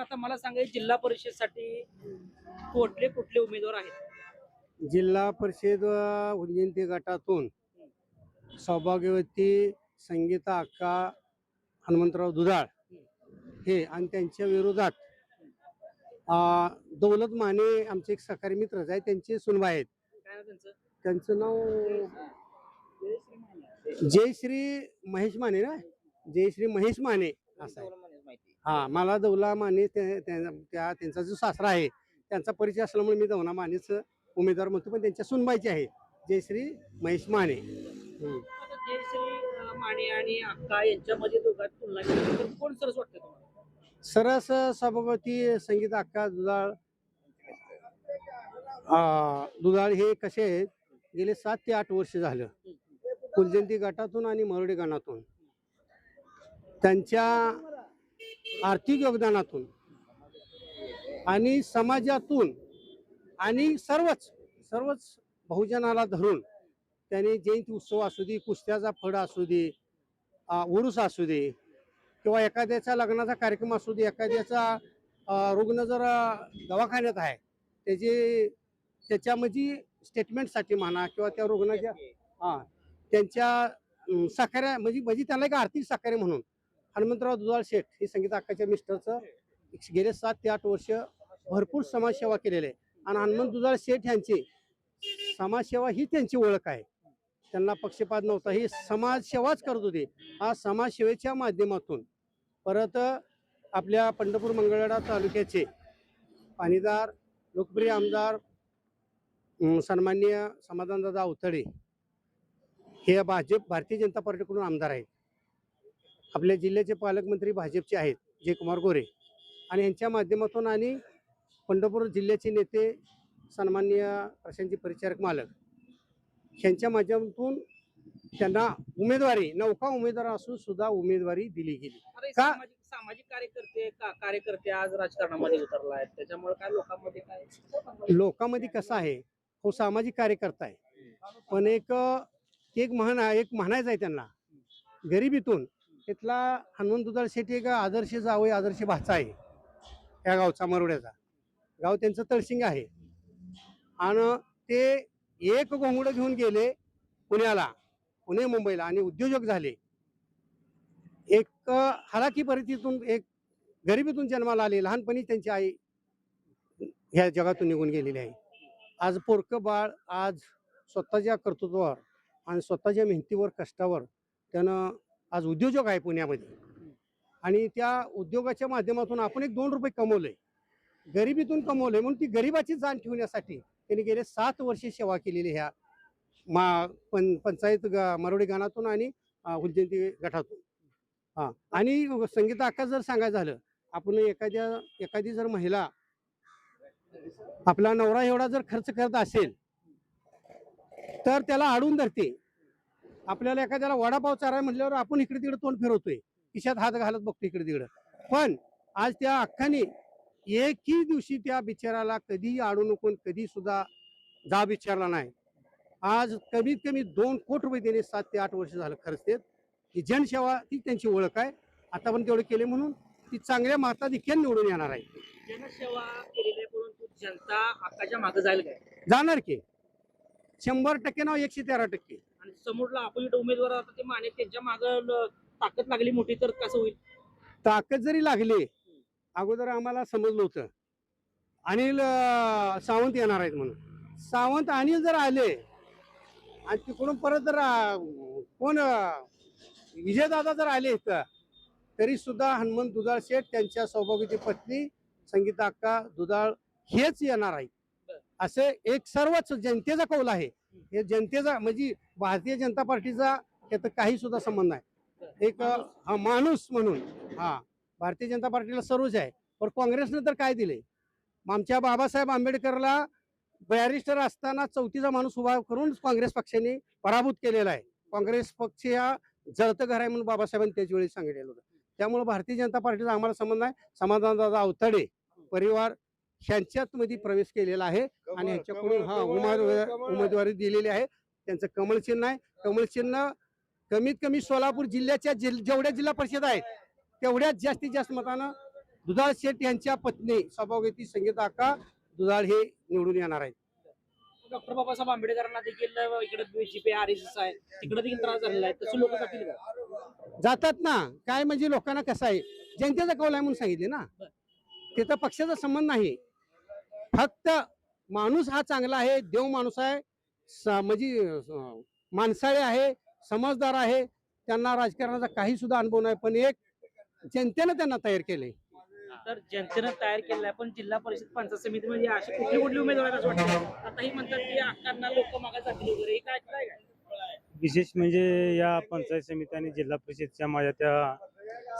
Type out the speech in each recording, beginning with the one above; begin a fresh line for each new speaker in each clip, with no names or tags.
आता मला सांगा जिल्हा परिषदसाठी कुठले कुठले उमेदवार आहेत?
जिल्हा परिषद व उज्जैनती गटातून सौभाग्यवती संगीता अक्का हनुमंतराव दुधाळ हे आणि त्यांच्या विरोधात दौलत माने आमचे एक सहकारी मित्रच आहे त्यांचे सुनबा आहेत.
त्यांचं?
नाव जयश्री महेश माने ना? जयश्री महेश माने असं आहे. हा मला दौला माने ते- त्या त्या- त्यांचा जो सासरा आहे त्यांचा परिचय असल्यामुळे मी दौला मानेच उमेदवार म्हणतो पण त्यांच्या सुनबाईचे आहे जयश्री महेश माने.
जयश्री आणि अक्का यांच्यामध्ये दोघात तुलना केली तर कोण सरस वाटतं तुम्हाला?
सरस सभापती संगीत अक्का दुधाळ. दुधाळ हे कसे आहेत? गेले सात ते आठ वर्ष झालं. कुलजंती गटातून आणि मरोडे गणातून. त्यांच्या आर्थिक योगदानातून आणि समाजातून आणि सर्वच सर्वच बहुजनाला धरून त्यांनी जयंती उत्सव असू दे कुस्त्याचा फड असू दे आ, उरूस असू दे किंवा एखाद्याचा लग्नाचा कार्यक्रम असू दे एखाद्याचा रुग्ण जर दवाखान्यात आहे त्याचे त्याच्यामध्ये स्टेटमेंटसाठी म्हणा किंवा त्या रुग्णाच्या हा त्यांच्या अं, सहकार्या म्हणजे म्हणजे त्याला एक आर्थिक सहकार्य म्हणून हनुमंतराव दुधाळ शेठ हे संगीत अक्काच्या मिस्टरचं गेले सात ते आठ वर्ष भरपूर समाजसेवा केलेली आहे. आणि हनुमंत दुधाळ शेठ यांची समाजसेवा ही त्यांची ओळख आहे. त्यांना पक्षपात नव्हता. ही समाजसेवाच करत होती. हा समाजसेवेच्या माध्यमातून. परत आपल्या पंढरपूर मंगळवेढा तालुक्याचे पाणीदार लोकप्रिय आमदार सन्मान्य समाधानदादा अवतडे हे भाजप भारतीय जनता पार्टीकडून आमदार आहेत. आपल्या जिल्ह्याचे पालकमंत्री भाजपचे आहेत जयकुमार गोरे. आणि यांच्या माध्यमातून आणि पंढरपूर जिल्ह्याचे नेते सन्माननीय प्रशांतजी परिचारक मालक यांच्या माध्यमातून त्यांना उमेदवारी नौका उमेदवार असून सुद्धा उमेदवारी दिली गेली. का?
सामाजिक कार्यकर्ते का- कार्यकर्ते आज राजकारणामध्ये उतरला आहेत. त्याच्यामुळे काय लोकांमध्ये काय
लोकांमध्ये कसं आहे? हो सामाजिक कार्यकर्ता आहे. पण एक एक म्हण एक म्हणायचं आहे त्यांना. गरिबीतून तिथला हनुमंत दुधाळ शेट्टी एक आदर्श जावई आदर्श भाचा आहे. या गावचा मरोड्याचा. गाव त्यांचं तळसिंग आहे. आणि ते एक घोंगडं घेऊन गेले पुण्याला पुणे मुंबईला आणि उद्योजक झाले. एक हलाकी परिस्थितीतून एक गरिबीतून जन्माला आले. लहानपणी त्यांची आई ह्या जगातून निघून गेलेली आहे. आज पोरकं बाळ आज स्वतःच्या कर्तृत्वावर आणि स्वतःच्या मेहनतीवर कष्टावर त्यानं आज उद्योजक आहे पुण्यामध्ये. आणि त्या उद्योगाच्या माध्यमातून आपण एक दोन रुपये कमवले. गरिबीतून कमवले. म्हणून ती गरिबाची जाण ठेवण्यासाठी त्यांनी गेले सात वर्षे सेवा केलेली ह्या मा पं पंचायत ग मरोडी गानातून आणि उज्जयंती गटातून. हां. आणि संगीता अक्का जर सांगायचं झालं आपण एखाद्या एखादी जर महिला आपला नवरा एवढा जर खर्च करत असेल तर त्याला अडून धरते. आपल्याला एखाद्याला वडापाव चाराय म्हटल्यावर आपण इकडे तिकडे तोंड फिरवतोय. खिशात हात घालत बघतो इकडे तिकडे. पण आज त्या अख्खाने एकही दिवशी त्या बिचाराला कधी अडू नको कधी सुद्धा जा विचारला नाही. आज कमीत कमी दोन कोटी रुपये त्यांनी सात ते आठ वर्ष झालं खर्च देत ही जनसेवा ती त्यांची ओळख आहे. आता पण तेवढे केले म्हणून ती चांगल्या माता देखील निवडून येणार आहे.
जनसेवा केलेली आहे, परंतु जनता मागे काय?
जाणार की. शंभर टक्के ना एकशे तेरा टक्के.
आणि समोरला अपोजिट उमेदवार आता ते माने त्यांच्या मागे ताकद लागली मोठी तर कसं होईल?
ताकद जरी लागली अगोदर आम्हाला समजलं होतं. अनिल अं, सावंत येणार आहेत म्हणून. सावंत अनिल जर आले आणि तिकडून परत जर अं, कोण अं, विजयदादा जर आले इथं तरी सुद्धा हनुमंत दुधाळ शेठ त्यांच्या सौभाग्याची पत्नी संगीता अक्का दुधाळ हेच येणार आहेत. असे एक सर्वच जनतेचा कौल आहे. हे जनतेचा म्हणजे भारतीय जनता पार्टीचा यात काही सुद्धा संबंध नाही. एक हा माणूस म्हणून हा भारतीय जनता पार्टीला सर्वच आहे. पण काँग्रेसनं तर काय दिले आमच्या बाबासाहेब आंबेडकरला बॅरिस्टर असताना चौथीचा माणूस उभा करून काँग्रेस पक्षाने पराभूत केलेला आहे. काँग्रेस पक्ष हा जळतं घर आहे म्हणून बाबासाहेबांनी त्याच वेळी सांगितलेलं होतं. त्यामुळे भारतीय जनता पार्टीचा आम्हाला संबंध आहे समाधानदादा अवतडे परिवार ह्यांच्यात मध्ये प्रवेश केलेला आहे आणि ह्याच्याकडून हा उमेदवार उमेदवारी दिलेली आहे. त्यांचं कमळ चिन्ह आहे. कमळ चिन्ह कमीत कमी सोलापूर जिल्ह्याच्या जिल- जेवढ्या जिल्हा परिषद आहेत तेवढ्याच जास्तीत जास्त मतानं दुधाळ शेठ यांच्या पत्नी सभागती संगीता अक्का दुधाळ हे निवडून येणार आहेत.
डॉक्टर बाबासाहेब आंबेडकरांना देखील इकडे बीजेपी आर एस एस आहे. तिकडे देखील त्रास झालेला आहे. तसे लोक जातील का?
जातात ना. काय म्हणजे लोकांना कसं आहे जनतेचा कौल आहे म्हणून सांगितले ना. तिथं पक्षाचा संबंध नाही. फक्त माणूस हा चांगला आहे देव माणूस आहे. म्हणजे माणसाळे आहे समजदार आहे त्यांना राजकारणाचा काही सुद्धा अनुभव नाही पण एक जनतेनं त्यांना तयार केले
तर जनतेनं तयार केलेला आहे पण जिल्हा परिषद पंचायत समिती म्हणजे असे कुठले कुठले उमेदवार आहेत असं वाटतं? आता ही म्हणतात की अक्कांना लोक मागे जातील वगैरे हे काय काय?
विशेष म्हणजे या पंचायत समिती आणि जिल्हा परिषदच्या माझ्या त्या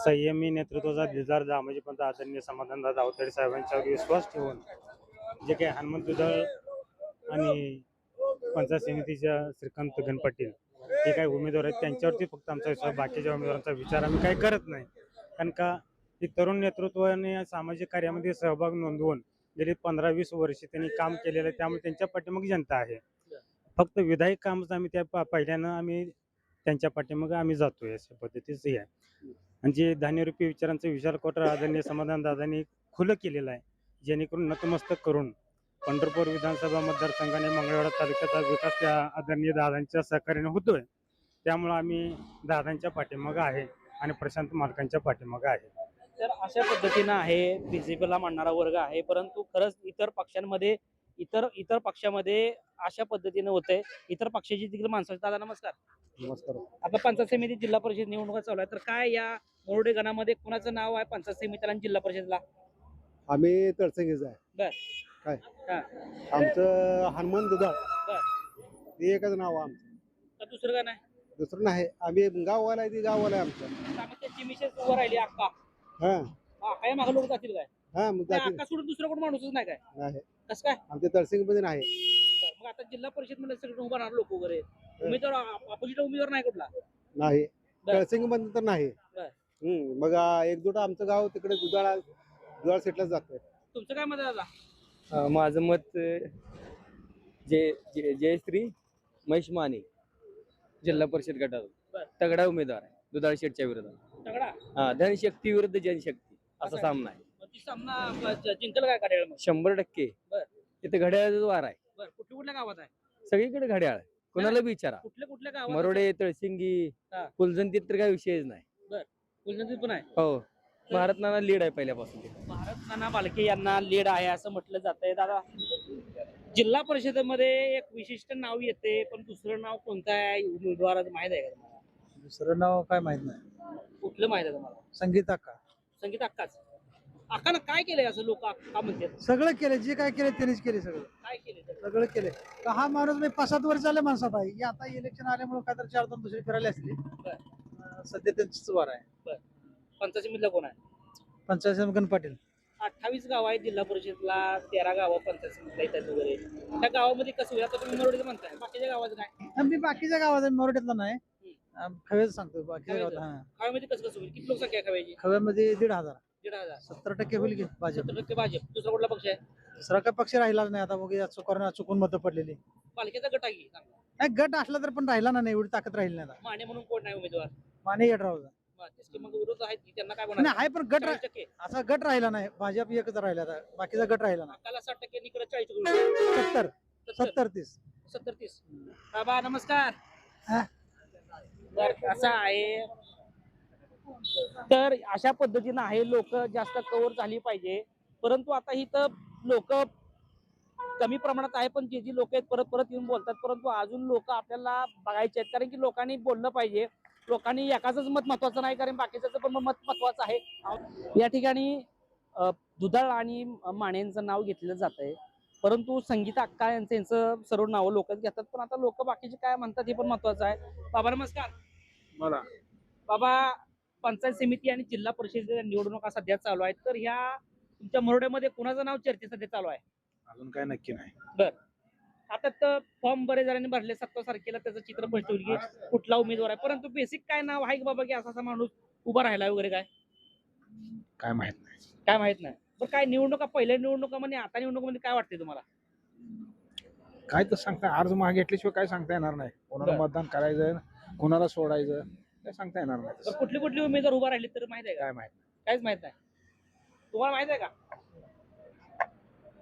संयमी नेतृत्वाचा दिलदार दामाजी पंत आदरणीय समाधानदादा अवतडे साहेबांच्यावर विश्वास ठेवून जे काही हनुमंत दुधाळ आणि पंचायत समितीच्या श्रीकांत गण पाटील हे काही उमेदवार आहेत त्यांच्यावरती फक्त आमचा विश्वास बाकीच्या उमेदवारांचा विचार आम्ही काही करत नाही. कारण का हे तरुण नेतृत्वाने या सामाजिक कार्यामध्ये सहभाग नोंदवून गेली पंधरा वीस वर्षे त्यांनी काम केलेलं आहे त्यामुळे त्यांच्या पाठीमाग जनता आहे. फक्त विधायक कामच आम्ही त्या पा- पहिल्यानं आम्ही त्यांच्या पाठीमाग आम्ही जातोय अशा पद्धतीचं हे आहे. आणि जे धान्यरूपी विचारांचं विशाल कोटर आदरणीय समाधान दादांनी खुलं केलेलं आहे जेणेकरून नतमस्तक करून पंढरपूर विधानसभा मतदारसंघाने मंगळवेढा तालुक्याचा विकास त्या आदरणीय दादांच्या सहकार्याने होतोय. त्यामुळे आम्ही दादांच्या पाठीमागं आहे आणि प्रशांत मालकांच्या पाठीमागं आहे.
तर अशा पद्धतीनं आहे बीजेपीला मानणारा वर्ग आहे परंतु खरंच इतर पक्षांमध्ये इतर इतर पक्षामध्ये अशा पद्धतीनं होतंय. इतर पक्षाची देखील माणसं. दादा नमस्कार.
नमस्कार.
आता पंचायत समिती जिल्हा परिषद निवडणुका चालू आहे तर काय या मोरडे गणामध्ये कुणाचं नाव आहे पंचायत समितीला आणि जिल्हा परिषदला?
आम्ही तळसंगीच आहे.
बर.
काय?
हा.
आमचं हनुमान दुधाळ.
बर.
हे एकच नाव आहे आमचं.
दुसरं काय नाही?
दुसरं नाही. आम्ही गाववाला आहे ती गाववाला आहे आमचं.
त्यामुळे त्याची मिसेस उभं राहिली अक्का.
हा.
काय मागे लोक जातील काय?
हा मग
अक्का सोडून दुसरं कोण माणूसच नाही काय?
नाही.
कसं काय?
आमच्या तळसिंगमध्ये नाही.
बरं, मग आता जिल्हा परिषदमध्ये सगळे उभं राहणार लोक वगैरे. उमेदवार अपोजिट उमेदवार नाही कुठला?
नाही.
बर.
तळसिंगमध्ये तर नाही.
बर.
हम्म मग आ, एकजूट आमचं गाव तिकडे दुधाळा दुधाळ सेटला जातोय.
तुमचं काय मत आहे दादा?
माझं मत जय जय- जयश्री महेश माने जिल्हा परिषद. गटात तगडा उमेदवार आहे दुधाळ शेटच्या विरोधात.
तगडा?
हा धनशक्ती विरुद्ध जनशक्ती असा. सामना आहे.
सामना ज- जिंकल काय मग?
शंभर टक्के.
बर.
तिथे घड्याळाचा वार आहे.
बरं कुठल्या कुठल्या गावात आहे?
सगळीकडे घड्याळ आहे. कोणाला बी विचारा.
कुठल्या कुठल्या गावात
मरोडे तळसिंगी
हा.
तर काही विषयच नाही.
पण आहे?
हो. भारत नाना लीड आहे पहिल्यापासून
नाना बालके यांना लीड आहे असं म्हटलं जात आहे दादा जिल्हा परिषदेमध्ये एक विशिष्ट नाव येते पण दुसरं नाव कोणतं आहे? उमेदवाराचं माहीत आहे का तुम्हाला?
दुसरं नाव काय माहीत नाही.
कुठलं माहीत आहे तुम्हाला?
संगीता का
संगीत अक्काच. अक्कानं काय केलंय असं लोक का म्हणतात?
सगळं केलं जे काय केलं त्यांनीच केले सगळं.
काय केले
सगळं केले तर हा माणूस मी पाच सात वर्ष झाले माणसात आहे. की आता इलेक्शन आल्यामुळे काय तर चार दोन दुसरे फिरायला असले. सध्या त्यांचीच वार आहे.
पंचायत समितीला कोण आहे?
पंचायत गण पाटील
अठ्ठावीस गाव आहेत जिल्हा परिषदला तेरा गावं पंचायत येतात वगैरे त्या गावामध्ये कसं होईल? आता तुम्ही मरोडीचं म्हणताय. बाकीच्या गावाचं काय?
मी बाकीच्या गावात आहे, मोरडेतला नाही अं, खव्याचं सांगतो बाकीच्या गावात? हा.
कसं कसं होईल? किती लोकसंख्या आहे खव्याची?
खव्यामध्ये दीड हजार.
दीड हजार.
सत्तर टक्के होईल की भाजप.
सत्तर टक्के भाजप. दुसरा कुठला पक्ष आहे?
दुसरा काय पक्ष राहिलाच नाही. आता बघूया चुकून चुकून मतं पडलेली.
पालखीचा गट आहे की? चांगला.
नाही गट असला तर पण राहिला ना नाही एवढी ताकद राहिली नाही आता.
माने म्हणून कोण नाही उमेदवार?
माने येडराव नाही आहे पण गट असा गट राहिला नाही. भाजप एकच राहिला आता. बाकीचा गट राहिला नाही. सत्तर. सत्तर. तीस.
सत्तर तीस. बाबा नमस्कार.
हा.
तर असं आहे. तर अशा पद्धतीनं आहे लोक जास्त कव्हर झाली पाहिजे. परंतु आता ही तर लोक कमी प्रमाणात आहे पण जे जी लोक आहेत परत परत येऊन बोलतात. परंतु अजून लोक आपल्याला बघायचे आहेत. कारण की लोकांनी बोललं पाहिजे. लोकांनी एकाच मत महत्वाचं नाही कारण बाकीचं पण मत महत्वाचं आहे. या ठिकाणी दुधाळ आणि मानेंचं नाव घेतलं जात आहे परंतु संगीता अक्का यांचं यांचं सर्व नावं लोकच घेतात पण आता लोक बाकीचे काय म्हणतात हे पण महत्वाचं आहे. बाबा नमस्कार.
मला
बाबा पंचायत समिती आणि जिल्हा परिषद निवडणुका सध्या चालू आहेत तर ह्या तुमच्या मरोड्यामध्ये कुणाचं नाव चर्चेत सध्या चालू आहे?
अजून काय नक्की नाही.
आता तर फॉर्म बरेच जणांनी भरले सत्ता तारखेला त्याचं चित्र होईल की कुठला उमेदवार आहे? परंतु बेसिक काय नाव आहे की बाबा की असा असा माणूस उभा राहिला वगैरे काय?
काय माहीत नाही.
काय माहीत नाही. बरं काय निवडणुका पहिल्या निवडणुकामध्ये आता निवडणुकामध्ये काय वाटते तुम्हाला?
काय तर सांगता अर्ज मागे घेतल्याशिवाय काय सांगता येणार नाही. कोणाला
बरं.
मतदान करायचं कोणाला सोडायचं काय सांगता येणार नाही
तर
तसं.
कुठले कुठले उमेदवार उभा राहिले तर माहीत आहे का?
काय माहीत
काहीच माहीत नाही. तुम्हाला माहीत आहे का?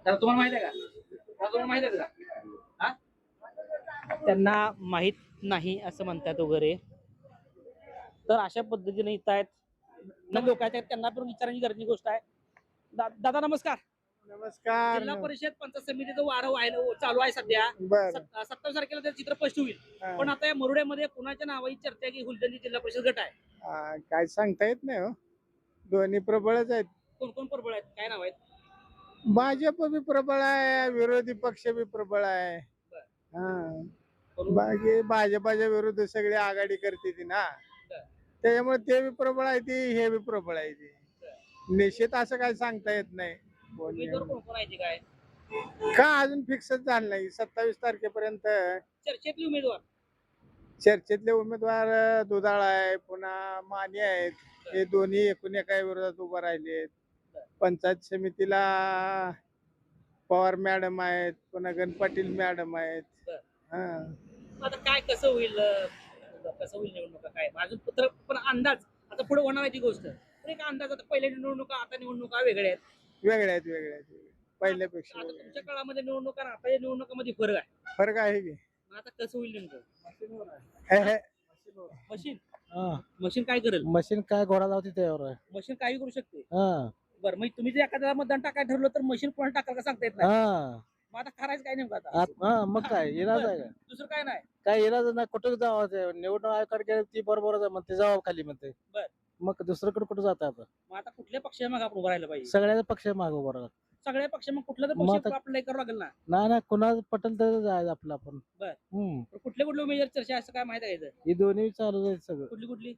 दादा तुम्हाला माहीत आहे का? दादा, तुम्हाला माहीत आहे का? त्यांना माहीत नाही असं म्हणतात वगैरे. तर अशा पद्धतीने इथं आहेत. लोक आहेत. त्यांना पण विचारण्याची गरजेची गोष्ट आहे. दा- दादा नमस्कार.
नमस्कार.
जिल्हा परिषद पंचायत समितीचं वारं व्हायला चालू आहे सध्या.
बर.
सत- सत्तावीस तारखेला त्याचं चित्र स्पष्ट होईल. पण आता या मरुड्यामध्ये कुणाच्या नावाची चर्चा आहे की हुलदंडी जिल्हा परिषद गट आहे?
काय सांगता येत नाही हो. दोन्ही प्रबळच आहेत.
कोण कोण प्रबळ आहेत? काय नाव आहेत?
भाजप बी प्रबळ आहे विरोधी पक्ष बी प्रबळ आहे. हा. बाकी भाजपाच्या विरुद्ध सगळी आघाडी करते ती ना. त्याच्यामुळे ते बी प्रबळ आहे ती हे बी प्रबळ आहे ती. निश्चित असं काय सांगता येत नाही. का अजून फिक्सच झालं नाही. सत्तावीस तारखेपर्यंत
चर्चेतले उमेदवार.
चर्चेतले उमेदवार दुधाळ आहे पुन्हा माने आहेत. हे दोन्ही एकूण एका विरोधात उभं राहिलेत. पंचायत समितीला पवार मॅडम आहेत पुन्हा गणपाटील मॅडम आहेत. हा.
आता काय कसं होईल कसं होईल निवडणुका काय? अजून पत्र पण अंदाज आता पुढे होणार आहे ती गोष्ट. पण एक अंदाज आता पहिल्या निवडणुका आता निवडणुका वेगळ्या आहेत.
वेगळ्या आहेत वेगळ्या आहेत वेगळ्या. पहिल्यापेक्षा
आता
वेगळ्या
तुमच्या काळामध्ये निवडणुका आणि आता या निवडणुकामध्ये फरक आहे.
फरक आहे की?
मग आता कसं होईल नेमकं?
हे, हे.
मशीन. मशीन काय करेल?
मशीन काय घोडा लावते त्यावर आहे.
मशीन काही करू शकते?
हा.
बरं मग तुम्ही जर एखाद्याला मतदान टाकायला ठरलं तर मशीन कोणाला टाकाल का सांगता येत नाही?
हा.
मग आता करायचं काय नेमकं आता?
आत- हा मग काय? इलाज आहे का?
दुसरं काय नाही.
काय इलाज नाही कुठं जावं ते? निवडणूक आयोगाकडे गेलं ती बरोबरच आहे म्हणते जावं खाली म्हणते
बर.
मग दुसरीकडे कुठं जात आता?
मग आता कुठल्या पक्षाच्या मागे आपण उभं राहिलं पाहिजे?
सगळ्या पक्ष मागे उभं राहतात
सगळ्या पक्ष मग कुठलं तर
मग
पक्ष
आता-
आपल्याला करावं लागेल ना?
नाही नाही कुणाला पटेल तर जायचं आपलं आपण.
बर.
हम्म.
तर कुठले कुठले उमेदवार चर्चा आहे असं काय माहिती आहे का इथं?
ही दोन्ही चालू आहे सगळं.
कुठली कुठली?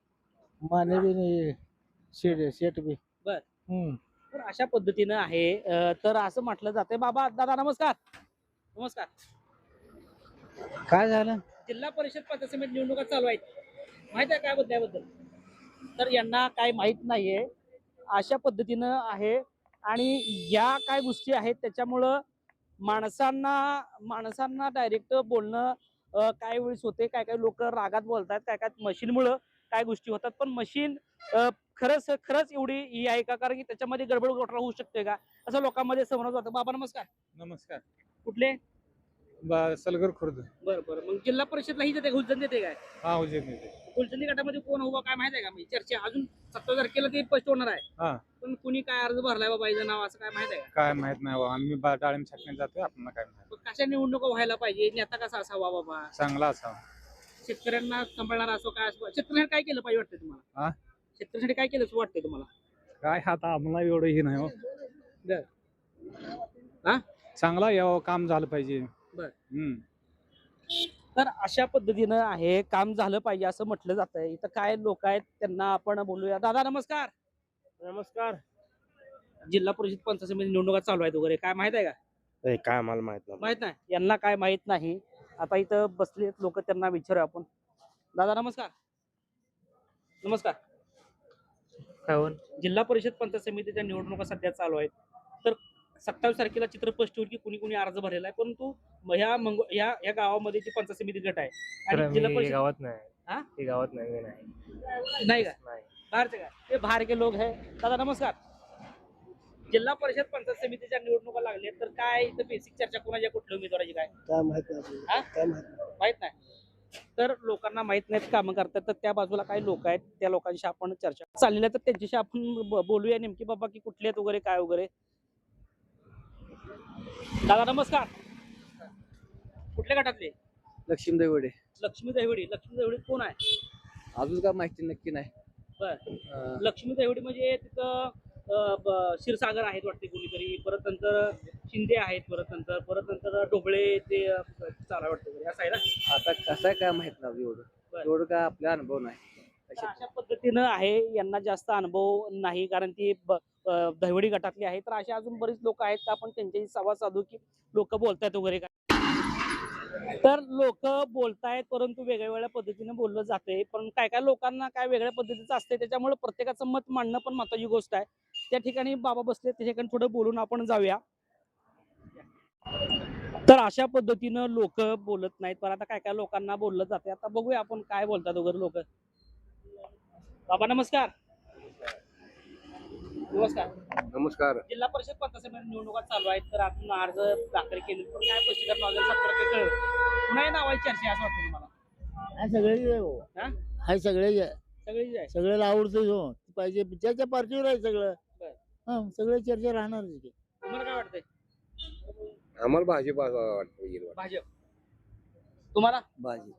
माने बी नाही शेट शेट बी
बर.
हम्म.
तर अशा पद्धतीनं आहे. अं, तर असं म्हटलं जाते बाबा दादा नमस्कार. नमस्कार.
काय झालं?
जिल्हा परिषद पंचायत समिती निवडणुका चालू आहेत. माहीत आहे काय बद्दल याबद्दल तर यांना काय माहीत नाहीये. अशा पद्धतीनं आहे. आणि या काय गोष्टी आहेत त्याच्यामुळं माणसांना माणसांना डायरेक्ट बोलणं अं, काय वेळेस होते काय काय लोक रागात बोलतात काय काय मशीनमुळं काय गोष्टी होतात. पण मशीन खरंच खरंच एवढी ही आहे का? कारण की त्याच्यामध्ये गडबड घोटाळा होऊ शकते का? असं लोकांमध्ये समजत होतं बाबा नमस्कार.
नमस्कार.
कुठले?
बा- सलगर खुर्द.
बरं बरं. मग जिल्हा परिषदला ही देते घुलचंद देते काय?
हा हुजेर नेते
फुलचंदी गटामध्ये कोण उभा काय माहीत आहे का? म्हणजे चर्चा अजून सत्ता तारखेला ते स्पष्ट होणार आहे.
हा.
पण कुणी काय अर्ज भरलाय बाबा याचं नाव असं काय माहीत आहे का?
काय माहीत नाही बा. आम्ही बा- डाळिंब छाटण्यात जातोय. आपल्याला काय माहीत.
कशा निवडणुका व्हायला पाहिजे? नेता कसा असावा बाबा?
चांगला असावा.
शेतकऱ्यांना सांभाळणार असो काय असो. शेतकऱ्यांनी काय केलं पाहिजे वाटतं तुम्हाला?
हा?
शेतकऱ्यांसाठी काय केलं असं वाटतंय तुम्हाला?
काय आता आम्हाला एवढं हे नाही हो.
बर. हा?
चांगला यावं काम झालं पाहिजे.
बर.
हम्म.
तर अशा पद्धतीनं आहे काम झालं पाहिजे असं म्हटलं जात आहे इथं काय लोक आहेत त्यांना आपण बोलूया. दादा नमस्कार.
नमस्कार.
जिल्हा परिषद पंचायत समिती निवडणुका चालू आहेत वगैरे. काय माहीत आहे का?
काय आम्हाला माहीत नाही.
माहीत नाही? यांना काय माहीत नाही? आता इथं बसले लोक त्यांना विचारू आपण. दादा नमस्कार. नमस्कार.
काय
जिल्हा परिषद पंचायत समितीच्या निवडणुका सध्या चालू आहेत. तर सत्तावीस तारखेला चित्र स्पष्ट होईल की कुणी कुणी अर्ज भरलेला आहे. परंतु ह्या मंग ह्या ह्या गावामध्ये जी पंचायत समिती गट आहे आणि जिल्हा परिषद
गावात
हा?
नाही. हे? गावात नाही मी नाही.
नाही का? बाहेरचे काय? ते बाहेर के लोक आहे. दादा नमस्कार. जिल्हा परिषद पंचायत समितीच्या निवडणुका लागल्या तर काय इथं बेसिक चर्चा कोणाच्या कुठल्या उमेदवाराची काय?
काय माहीत नाही.
तर लोकांना माहीत नाहीत कामं करतात तर त्या बाजूला काही लोक आहेत त्या लोकांशी आपण चर्चा चाललेल्या तर त्यांच्याशी आपण बोलूया नेमकी बाबा की कुठले आहेत वगैरे काय वगैरे. दादा नमस्कार. कुठल्या गटातले?
लक्ष्मी देवडे
लक्ष्मी दहिवडी. लक्ष्मी दहिवडी कोण आहे?
अजून काय माहिती नक्की नाही.
बर. लक्ष्मी दहिवडी म्हणजे तिथं क्षीरसागर आहेत वाटते कोणीतरी. परत नंतर शिंदे आहेत परत नंतर परत नंतर ढोबळे ते चाला वाटतं असं आहे ना
आता कसं आहे काय माहीत नाही एवढं. एवढं काय आपला अनुभव नाही.
तर अशा पद्धतीनं आहे यांना जास्त अनुभव नाही कारण ती ब- अं, दहिवडी गटातली आहे. तर असे अजून बरीच लोक आहेत तर आपण त्यांच्याशी संवाद साधू की लोक बोलतायत वगैरे काय तर लोक बोलतायत परंतु वेगळ्या वेगळ्या पद्धतीने बोललं जाते पण काय काय लोकांना काय वेगळ्या पद्धतीचं असते त्याच्यामुळे प्रत्येकाचं मत मांडणं पण महत्वाची गोष्ट आहे. त्या ठिकाणी बाबा बसले त्या ठिकाणी थोडं बोलून आपण जाऊया. तर अशा पद्धतीनं लोक बोलत नाहीत. पण आता काय काय लोकांना बोललं जाते आता बघूया आपण काय बोलतात वगैरे लोक. बाबा नमस्कार. नमस्कार.
नमस्कार.
जिल्हा परिषद पंचायत समिती निवडणुका चालू आहेत तर आपण अर्ज दाखल केले. पण काय स्पष्टीकरण वगैरे सत्तर टक्के पुन्हा हे नावाची चर्चा असं वाटतं तुम्हाला?
सगळे
हा?
हाय सगळे
सगळी आहे.
सगळ्याला आवडतं हो. पाहिजे ज्याच्या पार्टीवर आहे सगळं. हा सगळे चर्चा राहणार
तुम्हाला काय वाटतंय?
आम्हाला भाजी वाटतं.
भाजप. तुम्हाला?
भाजी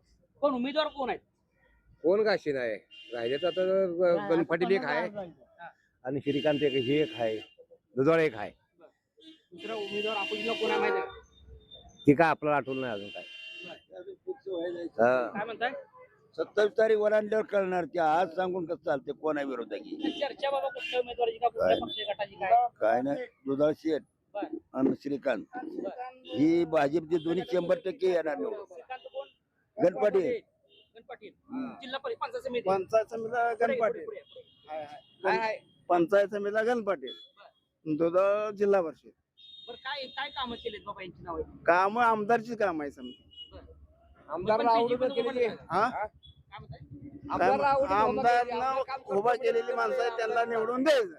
कोण उमेदवार कोण आहेत?
कोण काशी नाही राहिले तर आता गणपती एक आहे. आणि श्रीकांत एक हे एक आहे दुधाळ एक आहे
दुसरा उमेदवार अपोजिटला कोण आहे माहिती आहे का?
ती काय आपल्याला आठवलं नाही अजून काय हा.
काय म्हणताय
सत्तावीस तारीख ओलांडल्यावर कळणार की आज सांगून कसं चालते कोणा विरोधाची
चर्चा बाबा कुठल्या उमेदवाराची का कुठल्या
काय?
पक्ष गटाची काय
काय नाही दुधाळ शेठ
बरं.
आणि श्रीकांत
बरं.
ही भाजपची दोन्ही शंभर टक्के येणार निवडून
श्रीकांत कोण
गणपती
गणपाटील जिल्हा परिषद पंचायत समिती
पंचायत समितीला
पुढे,
गणपाटी
पुढे, पुढे, पुढे.
हाय,
काय
हाय.
आहे
पंचायत समितीला गणपाटी दुधाळ जिल्हा परिषद.
बरं काय काय कामं केलेत बाबा यांची नाव?
काम आमदारची काम आहे
केलेली
हा?
काय म्हणताय?
उभा केलेली,
आमदारनं
आमदार काम करतो.
उभा केलेली माणसं आहेत त्यांना निवडून द्यायचं.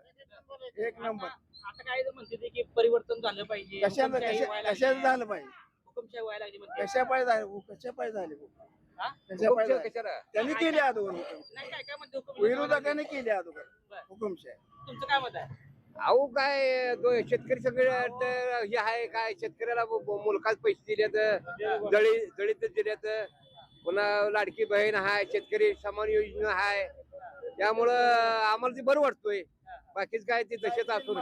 एक नंबर.
आता आता काय म्हणते ते की परिवर्तन झालं पाहिजे. हुकुमशाही
कशा
व्हायला लागली.
झालं पाहिजे?
हुकुमशाही व्हायला लागली म्हणते.
कशा पाय झाले कशा पाय झाले?
हा?
कशाला-?
त्यांनी केली अगोदर.
नाही काय काय म्हणते हुकुमशाही?
विरोधकांनी केली अगोदर
बरं.
हुकुमशाही.
तुमचं काय मत आहे?
अहो काय दो- शेतकरी सगळे तर हे आहे काय शेतकऱ्याला मुलकाच पैसे दिलेत जळी जळीत दिलेत पुन्हा लाडकी बहीण आहे शेतकरी समान योजना आहे त्यामुळं आम्हाला ते बरं वाटतोय. बाकीच काय ते तसेच असून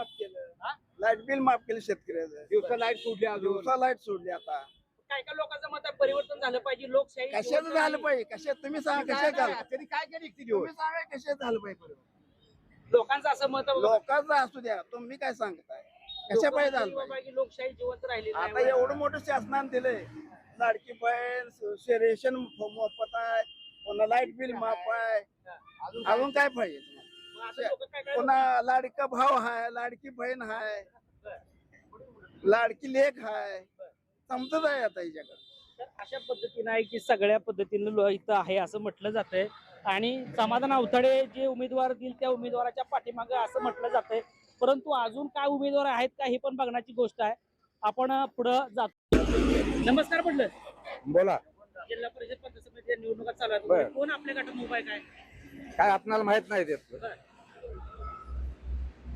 लाइट बिल माफ केलं शेतकऱ्याचं.
दिवसा लाइट सोडली अजून.
दिवसा लाइट सोडली आता.
काय काय लोकांचं मत आहे? परिवर्तन झालं पाहिजे लोकशाही
कशाचं झालं. पाहिजे? कशात तुम्ही सांगा
नाही,
झालं?
त्यांनी काय केलं इतके दिवस
तुम्ही सांगा कशात झालं पाहिजे परिवर्तन?
लोकांचं असं मत आहे
लोकांचं असू द्या. तुम्ही काय सांगताय? कशा पाहिजे झालं
बाबा
पाहिजे?
लोकशाही जिवंत राहिली.
आता एवढं मोठं शासनाने दिलंय. लाडकी बहीण रेशन मोफत आहे. पुन्हा लाइट बिल माफ आहे. अजून काय? पाहिजे तुम्हाला? पुन्हा लाडका भाव हाय लाडकी बहीण हाय लाडकी लेख हाय समजत आहे आता हिच्याकडे.
तर अशा पद्धतीनं आहे की सगळ्या पद्धतीनं लो- इथं आहे असं म्हटलं जातंय. आणि समाधान अवथडे जे उमेदवार देईल त्या उमेदवाराच्या पाठीमागे असं म्हटलं जातंय. परंतु अजून काय उमेदवार आहेत का हे पण बघण्याची गोष्ट आहे. आपण पुढं जातो. नमस्कार म्हटलं.
बोला.
जिल्हा परिषद पंचायत समिती निवडणुका चालू आहेत. कोण आपल्या गटात उभा आहे काय?
काय आपल्याला माहीत नाही देत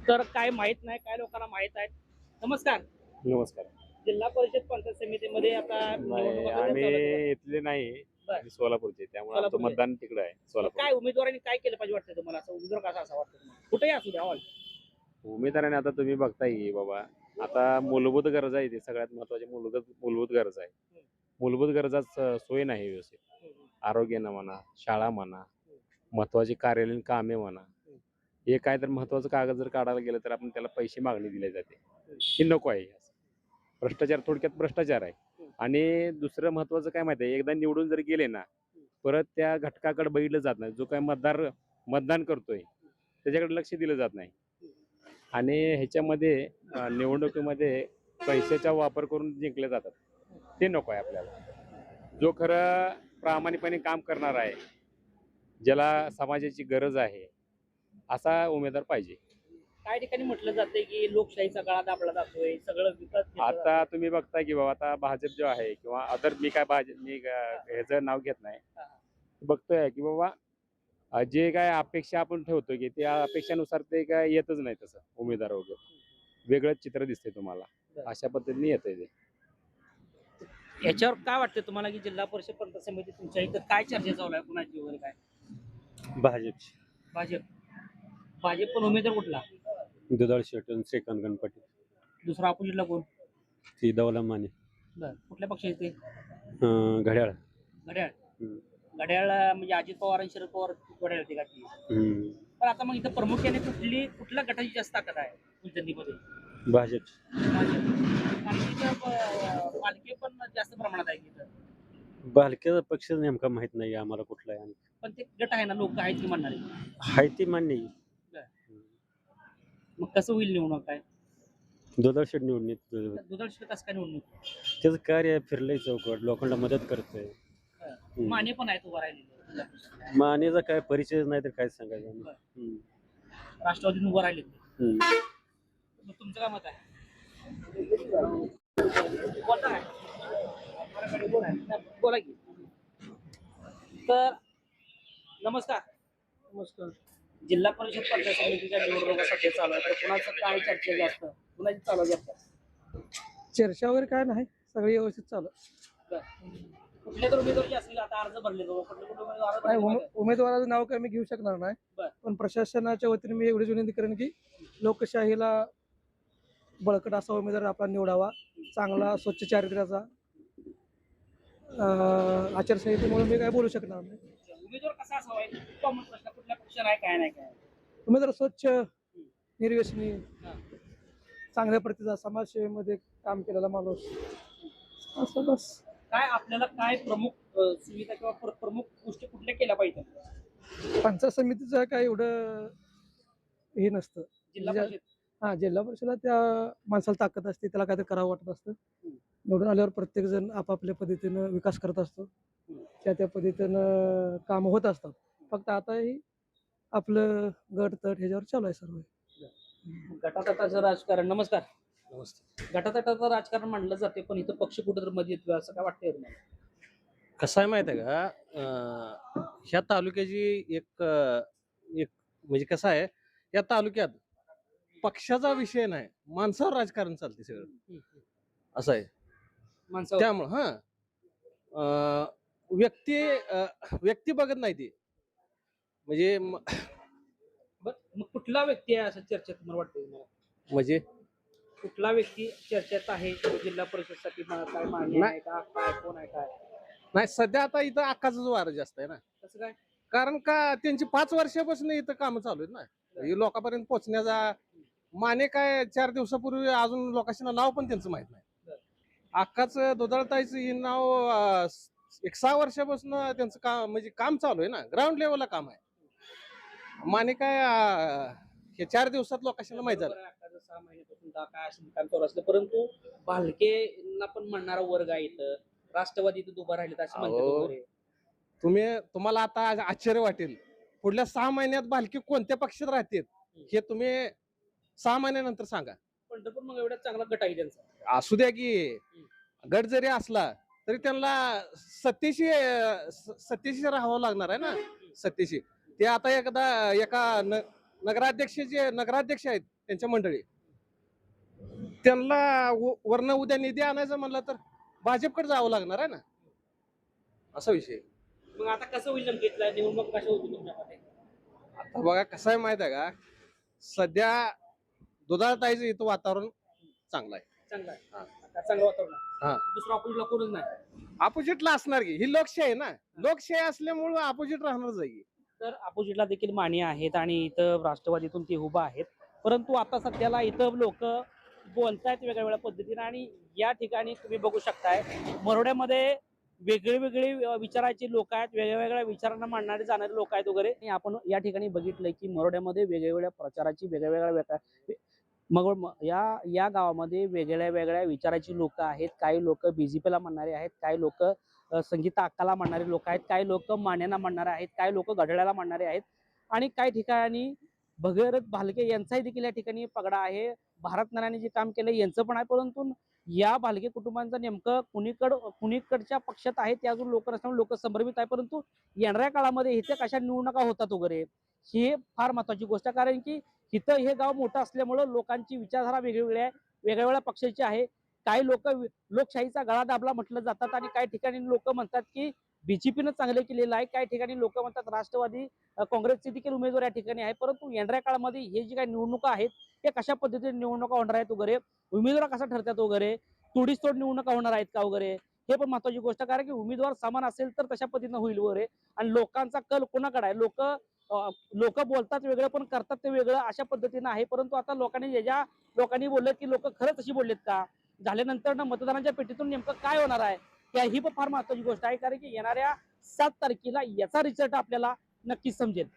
तर काय माहीत नाही काय लोकांना माहीत आहे. नमस्कार.
नमस्कार.
जिल्हा परिषद पंचायत समितीमध्ये आता निवडणुका चालू आहेत.
इथले नाही
बरं.
आम्ही सोलापूरचे त्यामुळे आमचं
सोलापूरचे.
मतदान तिकडे आहे सोलापूर.
काय उमेदवारांनी काय केलं पाहिजे वाटतं तुम्हाला? असं उमेदवार कसा असा वाटतं तुम्हाला? कुठेही असू द्या ऑल
उमेदवाराने आता तुम्ही बघताय की बाबा आता मूलभूत गरज आहे ते सगळ्यात महत्वाची मूलभूत मूलभूत गरज आहे. मूलभूत गरजा स- सोय नाही व्यवस्थित. आरोग्यानं म्हणा शाळा म्हणा महत्वाची कार्यालयीन कामे म्हणा हे काय तर महत्वाचं कागद जर काढायला गेलं तर आपण त्याला पैसे मागणी दिले जाते. हे नको आहे. भ्रष्टाचार थोडक्यात भ्रष्टाचार आहे. आणि दुसरं महत्वाचं काय माहिती आहे? एकदा निवडून जर गेले ना परत त्या घटकाकडे बघितलं जात नाही. जो काय मतदार मतदान करतोय त्याच्याकडे लक्ष दिलं जात नाही. आणि ह्याच्यामध्ये निवडणुकीमध्ये पैशाचा वापर करून जिंकले जातात. ते नको आहे आपल्याला. जो खरं प्रामाणिकपणे काम करणार आहे ज्याला समाजाची गरज आहे असा उमेदवार पाहिजे.
काही ठिकाणी म्हटलं जाते की लोकशाहीचा गळा दाबला जातोय सगळं विकत.
आता तुम्ही बघताय की बाबा आता भाजप जो आहे किंवा अदर मी काय भाजप मी ह्याचं नाव घेत नाही. बघतोय की बाबा जे काय अपेक्षा आपण ठेवतो की त्या अपेक्षानुसार ते काय येतच नाही तसं उमेदवार वगैरे. वेगळंच चित्र दिसतंय तुम्हाला. अशा पद्धतीने येतंय ते.
याच्यावर काय वाटतं तुम्हाला की जिल्हा परिषद पंचायत समिती तुमच्या इथं काय चर्चा चालू आहे? कुणाची वगैरे काय?
भाजपची.
भाजप. भाजप पण उमेदवार कुठला?
दुधाळ शेटन श्रीकांत गणपती.
दुसरा अपोजिटला कोण?
ती दौला माने.
बर. कुठल्या पक्षाचे ते?
घड्याळ.
घड्याळ?
हम्म.
घड्याळ म्हणजे अजित पवार आणि शरद पवार घड्याळ का ती? पण आता मग इथं प्रामुख्याने कुठली कुठल्या गटाची जास्त ताकद आहे फुलचंदीमध्ये
भाजप.
भाजप. आणि इथं प- पालखी पण जास्त प्रमाणात आहे इथं.
बालक्याचा पक्ष नेमका माहीत नाही आम्हाला कुठला आहे
पण ते गट आहे ना लोक आहेत की म्हणणारे
हाय ती मान्य
मग कसं होईल निवडणूक काय?
निवडणूक
दुधाळ शिवाय कसं काय निवडणूक?
त्याचं कार्य फिरलंय चौकट लोकांना मदत करतोय.
माने पण आहेत उभा राहिलेले.
मानेचा काय परिचय नाही तर काय सांगायचं. हम्म.
राष्ट्रवादीतून उभं राहिले मग तुमचं काय मत आहे? बोलता काय? नाही, बोला की. तर नमस्कार. नमस्कार. जिल्हा परिषद पंचायत समितीच्या निवडणुका सध्या चालू आहे तर कुणाचं काय चर्चा जास्त? कुणाची चालू आहे जास्त?
चर्चा वगैरे काय नाही. सगळी व्यवस्थित चालू
तर उमेदवार असतील आता अर्ज भरले कुठले कुठले उमेदवार
उमेदवाराचं नाव काय मी घेऊ शकणार नाही. पण प्रशासनाच्या वतीने मी एवढीच विनंती करेन की लोकशाहीला बळकट असा उमेदवार आपला निवडावा. चांगला स्वच्छ चारित्र्याचा आचारसंहितेमुळे मी काय बोलू शकणार नाही?
उमेदवार कसा असावा कॉमन प्रश्न कुठल्या पक्षाला आहे काय नाही काय
उमेदवार स्वच्छ निर्व्यसनी
हा.
चांगल्या प्रतीचा समाजसेवेमध्ये काम केलेला माणूस. असं बस.
काय आपल्याला काय प्रमुख अ, सुविधा किंवा प्र- प्रमुख गोष्टी कुठल्या केल्या पाहिजे
पंचायत समितीचं काय एवढं हे नसतं.
जिल्हा परिषद?
हा जिल्हा परिषदेला त्या माणसाला ताकद असते त्याला काहीतरी करावं वाटत असतं. निवडून आल्यावर प्रत्येक जण आपापल्या पद्धतीनं विकास करत असतो. त्या त्या पद्धतीनं कामं होत असतात. फक्त आता ही आपलं गट तट ह्याच्यावर चालू आहे सर्व.
गटातटाचं राजकारण नमस्कार. गटातटाचं राजकारण मांडलं जाते पण इथं पक्ष कुठेतरी मध्ये येतो असं काय वाटतंय तुम्हाला?
कसं आहे माहिती आहे का? अं, ह्या तालुक्याची एक अं, एक म्हणजे कसं आहे या तालुक्यात पक्षाचा विषय नाही माणसावर राजकारण चालते सगळं. असं आहे.
माणसावर.
त्यामुळं हा. अं, व्यक्ती व्यक्ती बघत नाही ती. म्हणजे म-
बरं, मग कुठला व्यक्ती आहे असं चर्चेत तुम्हाला वाटतंय तुम्हाला?
म्हणजे?
कुठला व्यक्ती चर्चेत आहे तो जिल्हा परिषदसाठी मला काय
नाही.
आहे का? काय कोण आहे काय?
नाही सध्या आता इथं आकाशच वारं जास्त आहे ना.
कसं काय?
कारण का त्यांची पाच वर्षापासून इथं कामं चालू आहेत ना. हे लोकांपर्यंत पोहोचण्याचा माने काय चार दिवसापूर्वी अजून लोकांना नाव पण त्यांचं माहीत नाही. अक्काच दुधाळताईचं हे नाव अं, एक सहा वर्षापासून त्यांचं काम म्हणजे काम चालू आहे ना. ग्राउंड लेवलला काम आहे. माने काय हे चार दिवसात लोकांना माहीत झालं.
सहा महिन्यापासून काय काम चालू असलं परंतु भालकेंना पण म्हणणारा वर्ग आहे इथं. राष्ट्रवादी इथं उभा राहिले असं म्हणतात
अहो.
वगैरे.
तुम्ही तुम्हाला आता आज आश्चर्य वाटेल. पुढल्या सहा महिन्यात बालकी कोणत्या पक्षात राहतील हे तुम्ही सहा महिन्यानंतर सांगा.
पंढरपूर मग एवढा चांगला गट आहे त्यांचा.
असू द्या की गट जरी असला तरी त्यांना सत्तेशी सत्तेशी राहावं लागणार आहे ना? सत्तेशी ते आता एकदा एका न- नगराध्यक्ष जे नगराध्यक्ष आहेत त्यांच्या मंडळी. त्यांना व- वरनं उद्या निधी आणायचं म्हणलं तर भाजपकडे जावं लागणार आहे ना? असा विषय.
मग आता कसं होईल निवडणूक कशा होती
आता बघा कसं आहे माहीत आहे का? सध्या दुधाळताईचं इथं वातावरण चांगलं आहे.
चांगला आहे.
हा.
चांगलं वातावरण आहे. दुसरं ऑपोजिटला कोणच नाही.
अपोजिटला असणार की? ही लोकशाही आहे ना. लोकशाही असल्यामुळं अपोजिट राहणार जाईल
तर अपोजिटला देखील मान्य आहेत आणि इथं राष्ट्रवादीतून ते उभा आहेत. परंतु आता सध्याला इथं लोक बोलतायत वेगळ्या वेगळ्या पद्धतीने आणि या ठिकाणी तुम्ही बघू शकताय मरोड्यामध्ये वेगळे वेगळे अ, विचाराचे लोक आहेत वेगळ्या वेगळ्या विचारांना मांडणारे जाणारे लोक आहेत वगैरे. आणि आपण या ठिकाणी बघितलंय की मरोड्यामध्ये वेगवेगळ्या प्रचाराची वेगळ्या वेगळ्या वेगळ्या मग या या गावामध्ये वेगळ्या वेगळ्या विचाराची लोक आहेत. काही लोक बीजेपीला म्हणणारे आहेत. काही लोक संगीता अक्काला म्हणणारे लोक आहेत. काही लोक मान्यांना म्हणणारे आहेत. काही लोक घड्याळाला म्हणणारे आहेत. आणि काही ठिकाणी भगीरथ भालके यांचाही देखील या ठिकाणी पगडा आहे. भारत नारायणी जे काम केलं यांचं पण आहे. परंतु या भालके कुटुंबांचं नेमकं कुणीकड कुणीकडच्या पक्षात आहे ते अजून लोक नसल्यामुळे लोक संभ्रमित आहे परंतु येणाऱ्या काळामध्ये इथे कशा निवडणुका होतात वगैरे ही फार महत्वाची गोष्ट आहे. कारण की इथं हे गाव मोठं असल्यामुळं लोकांची विचारधारा वेगवेगळी आहे वेगळ्या वेगळ्या पक्षाची आहे. काही लोक लोकशाहीचा गळा दाबला म्हटलं जातात आणि काही ठिकाणी लोक म्हणतात की बीजेपीनं चांगलं केलेलं आहे काही ठिकाणी लोक म्हणतात राष्ट्रवादी काँग्रेसचे देखील उमेदवार या ठिकाणी आहे. परंतु येणाऱ्या काळामध्ये हे जी काही निवडणुका आहेत ते कशा पद्धतीने निवडणुका होणार आहेत वगैरे उमेदवार कसा ठरतात वगैरे तोडीस तोड निवडणुका होणार आहेत का वगैरे हे पण महत्वाची गोष्ट कारण की उमेदवार समान असेल तर तशा पद्धतीनं होईल वगैरे. आणि लोकांचा कल कोणाकडे आहे? लोक लोक बोलतात वेगळं पण करतात ते वेगळं अशा पद्धतीनं आहे. परंतु आता लोकांनी ज्या लोकांनी बोललं की लोक खरंच अशी बोललेत का? झाल्यानंतर ना मतदानाच्या पेटीतून नेमकं काय होणार आहे? त्या ही पण फार महत्वाची गोष्ट आहे. कारण की येणाऱ्या सात तारखेला याचा रिझल्ट आपल्याला नक्कीच समजेल.